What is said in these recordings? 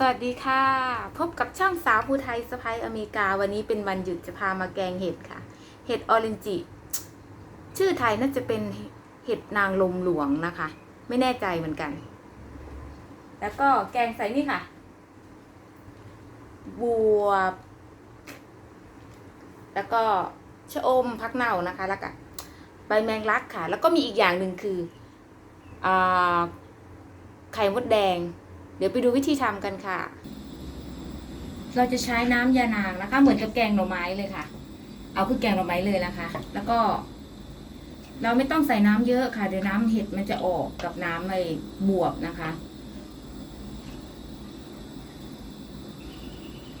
สวัสดีค่ะ พบกับช่องสาวภูไทยสะพายอเมริกา วันนี้เป็นวันหยุดจะพามาแกงเห็ดค่ะ เห็ดออเรนจิ ชื่อไทยน่าจะเป็นเห็ดนางลมหลวงนะคะ ไม่แน่ใจเหมือนกัน แล้วก็แกงใส่นี่ค่ะ บวบ แล้วก็ชะอมพักเน่านะคะ แล้วก็ใบแมงลักค่ะ แล้วก็มีอีกอย่างหนึ่งคืออไข่มดแดง เดี๋ยวไปดูวิธีทำกันค่ะ เราจะใช้น้ำยานางนะคะ เหมือนกับแกงหน่อไม้เลยค่ะ เอาคือแกงหน่อไม้เลยนะคะ แล้วก็ เราไม่ต้องใส่น้ำเยอะค่ะ เดี๋ยวน้ำเห็ดมันจะออกกับน้ำในบวบนะคะ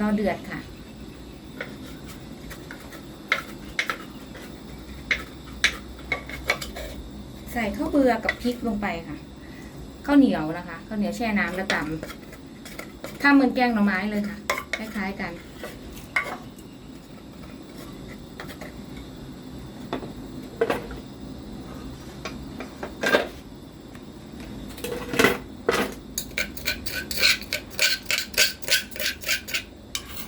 รอเดือดค่ะใส่ข้าวเบือกับพริกลงไปค่ะ ข้าวเหนียวนะคะข้าวเหนียวแช่น้ำแล้วตำทำเหมือนแกงหน่อไม้เลยค่ะ คล้ายๆกัน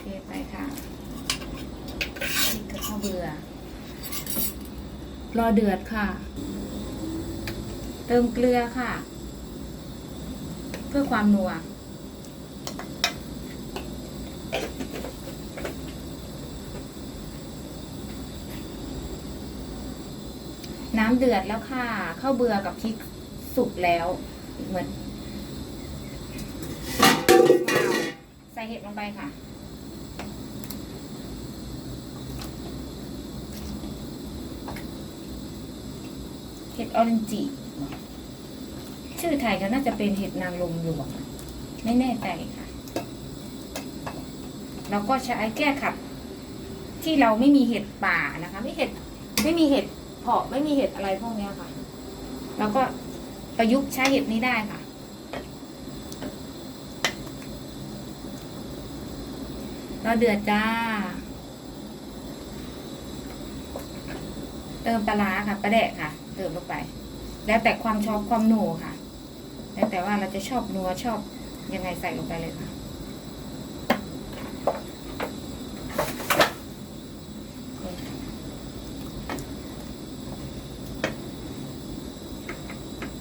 เทไปค่ะพริกกับข้าวเบือรอเดือดค่ะ เติมเกลือค่ะ พื่อความนัว น้ำเดือดแล้วค่ะ ข้าวเบือกับพริกสุกแล้วเหมือนใส่เห็ดลงไปค่ะเห็ดออเรนจิ ชื่อไทยก็น่าจะเป็นเห็ดนางลมหลวงไม่แน่ใจค่ะ แล้วก็ใช้แก้ขัด ที่เราไม่มีเห็ดป่านะคะ ไม่เห็ดไม่มีเห็ดเพาะไม่มีเห็ดอะไรพวกนี้ค่ะ แล้วก็ประยุกต์ใช้เห็ดนี้ได้ค่ะ เราเดือดจ้า เติมปลาร้าค่ะปลาแดกค่ะ เติมลงไป แล้วแต่ความชอบความหนูค่ะ แล้วแต่ว่าเราจะชอบนัวชอบยังไงใส่ลงไปเลยค่ะ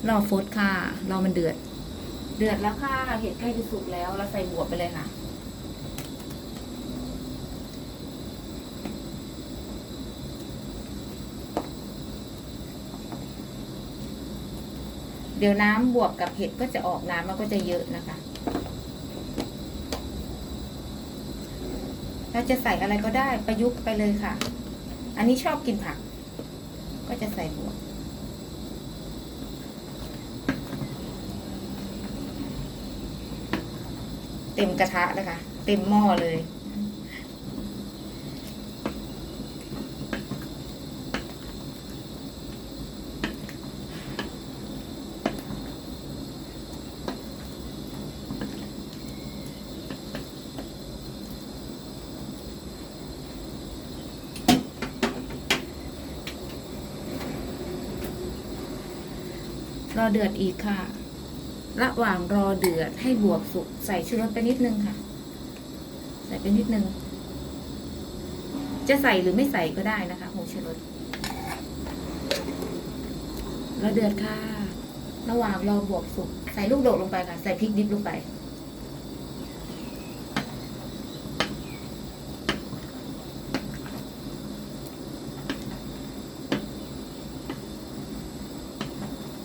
รอฟดค่ะ รอมันเดือด เดือดแล้วค่ะ เห็ดใกล้จะสุกแล้ว เราใส่บวบไปเลยค่ะ เดี๋ยวน้ำบวกกับเห็ดก็จะออกน้ำมันก็จะเยอะนะคะ เราจะใส่อะไรก็ได้ประยุกต์ไปเลยค่ะ อันนี้ชอบกินผัก ก็จะใส่บวก เต็มกระทะเลยค่ะเต็มหม้อเลย ร อเดือดอีกค่ะ ระหว่างรอเดือดให้บวบสุกใส่ชูรสไปนิดนึงค่ะ ใส่ไปนิดนึง จะใส่หรือไม่ใส่ก็ได้นะคะผงชูรสรอเดือดค่ะ ระหว่างรอบวบสุกใส่ลูกโดดลงไปค่ะ ใส่พริกดิบลงไป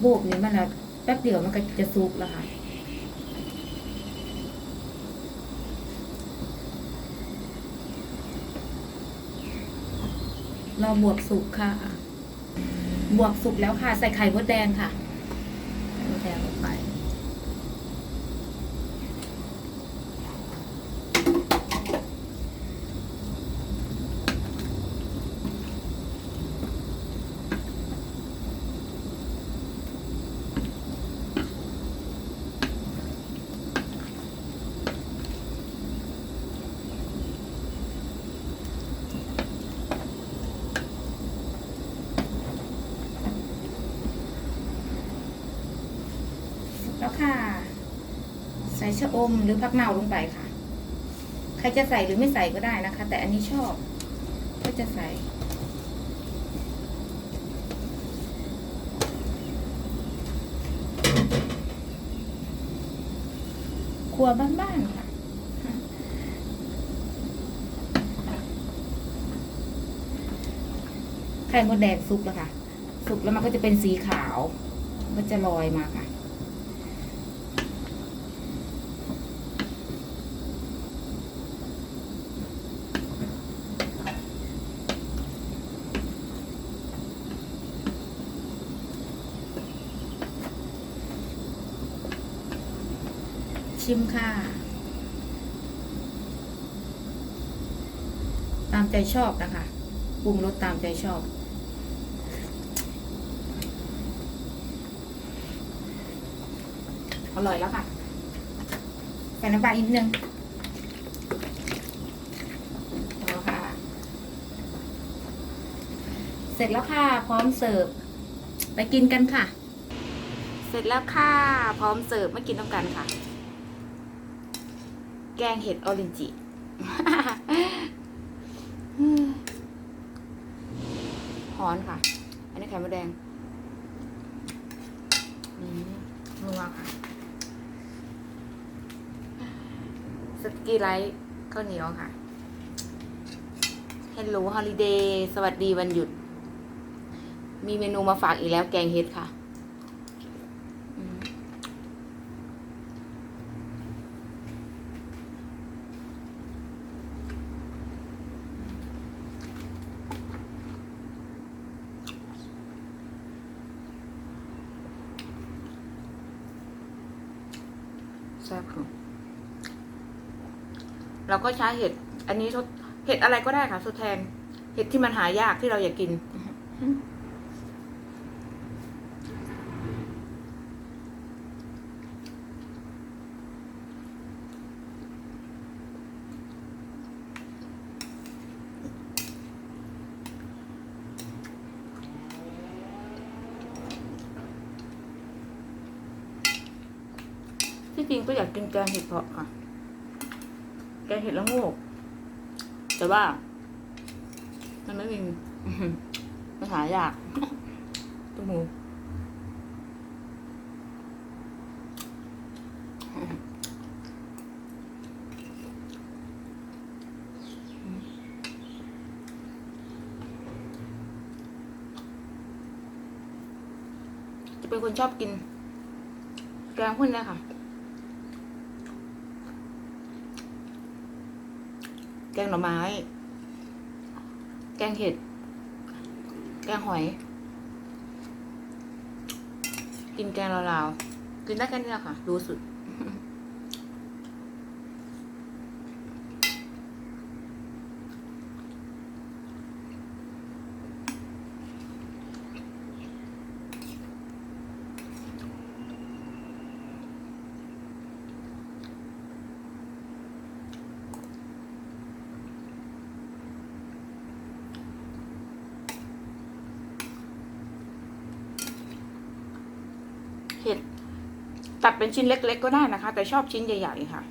โบกนี้มันแล้วแป๊บเดียวมันก็จะซุกแล้วค่ะรอบวบสุกค่ะ บวบสุกแล้วค่ะ ใส่ไข่มดแดงค่ะไข่มดแดงลงไป ร ใส่ชะอมหรือผักเน่าลงไปค่ะ ใครจะใส่หรือไม่ใส่ก็ได้นะคะ แต่อันนี้ชอบ ก็จะใส่ ครัวบ้านๆค่ะไข่มดแดงสุกแล้วค่ะ สุกแล้วมันก็จะเป็นสีขาวมันจะลอยมาค่ะ ชิมค่ะ ตามใจชอบนะคะปรุงรสตามใจชอบ อร่อยแล้วค่ะใส่น้ำปลาอีกนิดนึงเอาค่ะเสร็จแล้วค่ะ พร้อมเสิร์ฟ ไปกินกันค่ะ เสร็จแล้วค่ะ พร้อมเสิร์ฟมากินต้องกันค่ะ แกงเห็ดออรินจิ หอนค่ะ อันนี้ไข่มดแดงอืมนัวค่ะ สกีไลท์ข้าวเหนียวค่ะ Hello Holiday สวัสดีวันหยุด มีเมนูมาฝากอีกแล้วแกงเห็ดค่ะอืมแซ่บค่ะ เราก็ใช้เห็ด อันนี้ทดเห็ดอะไรก็ได้ค่ะทดแทน เห็ดที่มันหายากที่เราอยากกิน ที่จริงก็อยากกินแกงเห็ดเพาะค่ะ แกงเห็ดละโงกแต่ว่า มันไม่มีอื้อหือมันหายากตุ้มหมูจะเป็นคนชอบกินแกงพวกนี้ค่ะ กงหน่อไม้ แกงเห็ด แกงหอย กินแกงลาวๆกินได้แค่นี้แหละค่ะ รู้สุด ตัดเป็นชิ้นเล็ก ๆ ก็ได้นะคะ แต่ชอบชิ้นใหญ่ ๆ ค่ะ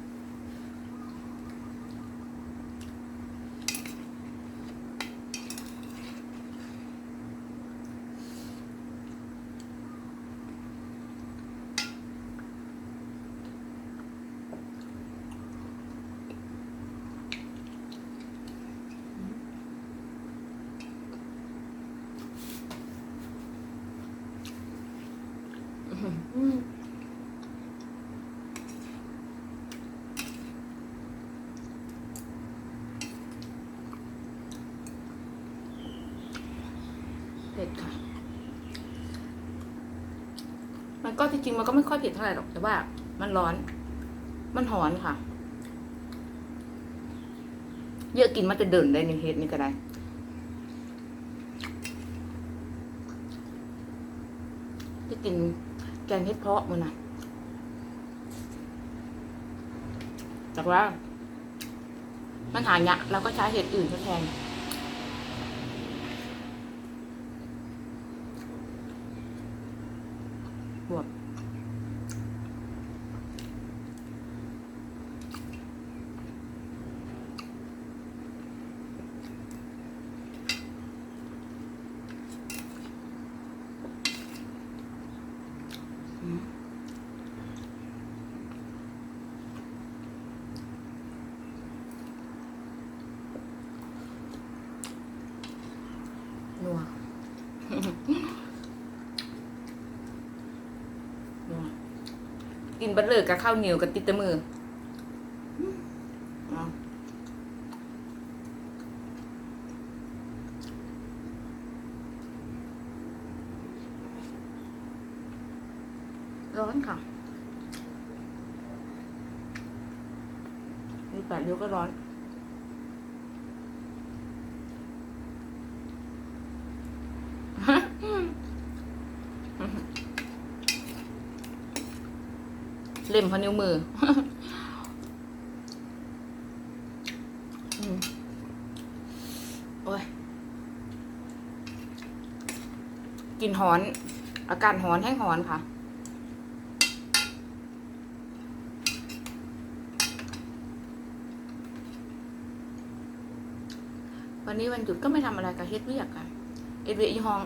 เผ็ดค่ะ มันก็จริงๆมันก็ไม่ค่อยเผ็ดเท่าไหร่หรอกแต่ว่า มันร้อน มันหอนค่ะ เยอะกินมันจะเดินได้ในเฮ็ดนี่ก็ได้จะกินแกงเฮ็ดเพาะมันนะแต่ว่า มันหายะเราก็ใช้เห็ดอื่นทดแทน บวบ กิ นบัตเลอร์กับข้าวเหนียวกับติดแตมือเอาร้อนค่ะมีแปดเดียวก็ร้อน เล่มพอนิ้วมือโอ้ยกินหอน อาการหอนแห้งหอนค่ะวันนี้วันหยุดก็ไม่ทำอะไรกับเฮ็ดเวียกค่ะเอ็ดเวียอีห้อง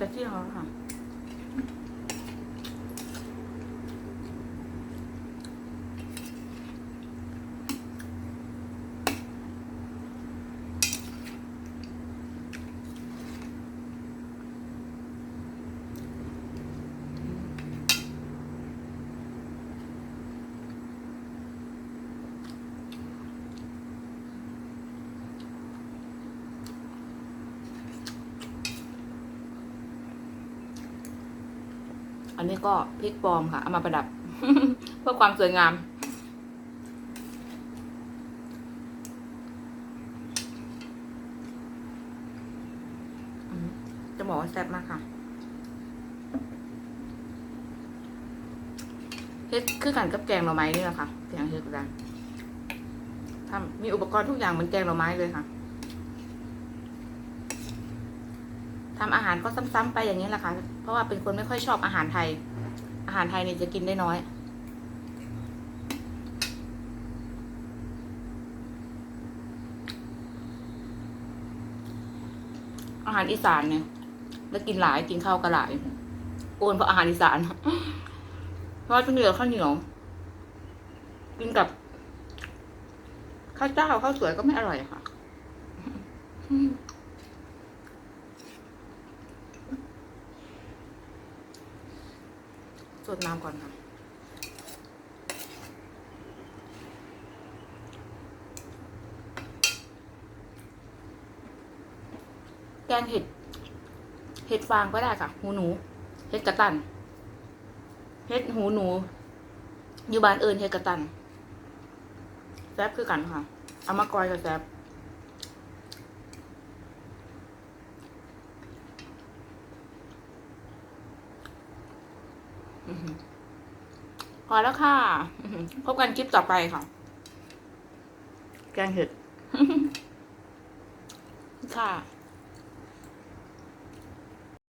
อันนี้ก็น่าจะเที่ยงแล้วค่ะ อันนี้ก็พริกปลอมค่ะ เอามาประดับ เพื่อความสวยงามอืมจะบอกว่าแซ่บมากค่ะเฮ็ดคือกันกับแกงหน่อไม้นี่แหละค่ะแกงเฮ็ดกันทำมีอุปกรณ์ทุกอย่างเหมือนแกงหน่อไม้เลยค่ะ ทำอาหารก็ซ้ำๆไปอย่างนี้แหละค่ะ เพราะว่าเป็นคนไม่ค่อยชอบอาหารไทย อาหารไทยเนี่ยจะกินได้น้อย อาหารอีสานเนี่ย แล้วกินหลายกินข้าวก็หลายโอนเพราะอาหารอีสาน เพราะว่าต้องเหลือข้าวเหนียว กินกับ ข้าวเจ้าข้าวสวยก็ไม่อร่อยค่ะ ดน้ำก่อนค่ะ แกงเห็ด เห็ดฟางก็ได้ค่ะ หูหนู เห็ดกระตัน เห็ดหูหนู อยู่บ้านเอิญเห็ดกระตัน แซ่บคือกันค่ะ เอามากรอยกับแซ่บอื้อหือ พอแล้วค่ะอื้อหือพบกันคลิปต่อไปค่ะ แกงเห็ด ค่ะ